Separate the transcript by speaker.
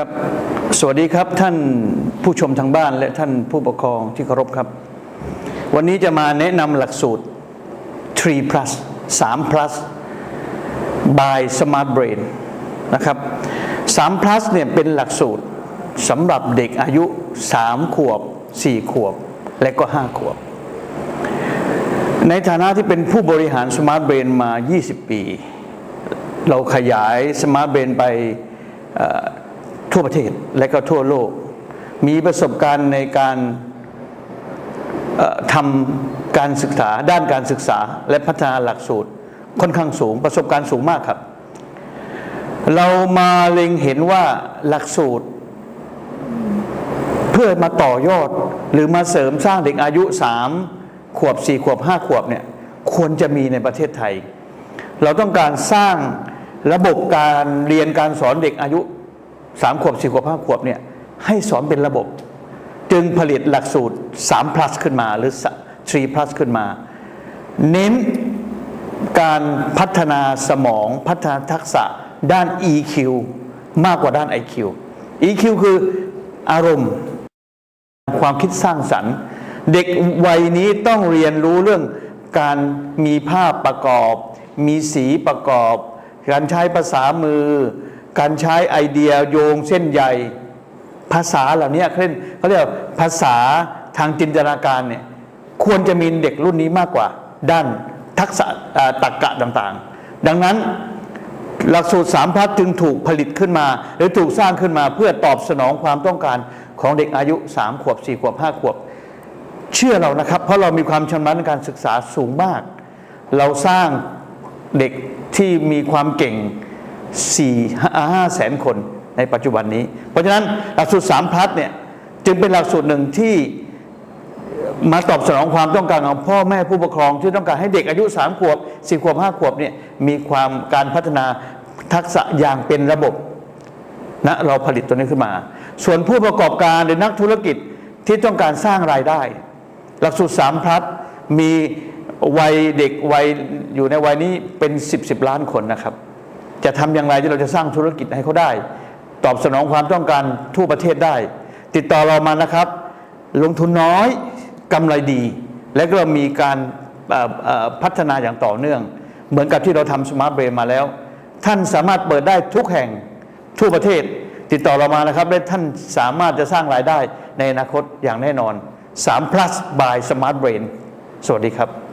Speaker 1: ครับสวัสดีครับท่านผู้ชมทางบ้านและท่านผู้ปกครองที่เคารพครับ วันนี้จะมาแนะนำหลักสูตร 3 plus 3 plus by Smart Brain นะครับ3 plus เนี่ยเป็นหลักสูตรสำหรับเด็กอายุ 3 ขวบ 4 ขวบ และก็ 5 ขวบ ในฐานะที่เป็นผู้บริหาร Smart Brain มา 20 ปี เราขยาย Smart Brain ไป ทั่วประเทศและก็ทั่วโลก มีประสบการณ์ในการทำการศึกษาด้านการศึกษาและพัฒนาหลักสูตรค่อนข้างสูงประสบการณ์สูงมากครับ เรามาเล็งเห็นว่าหลักสูตร เพื่อมาต่อยอดหรือมาเสริมสร้างเด็กอายุ 3 ขวบ 4 ขวบ 5 ขวบเนี่ยควรจะมีในประเทศไทย เราต้องการสร้างระบบการเรียนการสอนเด็กอายุ 3ขวบ4ขวบ5ขวบเนี่ยให้สอนเป็นระบบ จึงผลิตหลักสูตร3 plus ขึ้นมาหรือ3 plus ขึ้นมา เน้นการพัฒนาสมองพัฒนาทักษะด้าน EQ มากกว่าด้าน IQ EQ คืออารมณ์ ความคิดสร้างสรรค์ เด็กวัยนี้ต้องเรียนรู้เรื่องการมีภาพประกอบ มีสีประกอบ การใช้ภาษามือ การใช้ไอเดียโยงเส้นใยภาษาเหล่านี้เช่นเขาเรียกภาษาทางจินตนาการเนี่ยควรจะมีเด็กรุ่นนี้มากกว่า ด้านทักษะอ่าตรรกะต่างๆ ดังนั้นหลักสูตรสามพัฒจึงถูกผลิตขึ้นมา หรือถูกสร้างขึ้นมาเพื่อตอบสนองความต้องการของเด็กอายุ3ขวบ4ขวบ5ขวบ เชื่อเรานะครับ เพราะเรามีความชำนาญในการศึกษาสูงมาก เราสร้างเด็กที่มีความเก่ง 4 5แสนคนในปัจจุบันนี้ เพราะฉะนั้นหลักสูตร3พลัสเนี่ยจึงเป็นหลักสูตรหนึ่งที่มาตอบสนองความต้องการของพ่อแม่ผู้ปกครอง ที่ต้องการให้เด็กอายุ3ขวบ4ขวบ5ขวบเนี่ยมีความการพัฒนาทักษะอย่างเป็นระบบนะเราผลิตตัวนี้ขึ้นมา ส่วนผู้ประกอบการหรือนักธุรกิจที่ต้องการสร้างรายได้ หลักสูตร3พลัสมีวัยเด็กวัยอยู่ในวัยนี้เป็น 10บสล้านคนนะครับ จะทำอย่างไรที่เราจะสร้างธุรกิจให้เขาได้ ตอบสนองความต้องการทั่วประเทศได้ ติดต่อเรามานะครับ ลงทุนน้อยกำไรดี และก็มีการพัฒนาอย่างต่อเนื่อง เหมือนกับที่เราทำสมาร์ทเบรนมาแล้ว ท่านสามารถเปิดได้ทุกแห่งทั่วประเทศ ติดต่อเรามานะครับและท่านสามารถจะสร้างรายได้ในอนาคตอย่างแน่นอน3 plus by Smart Brain สวัสดีครับ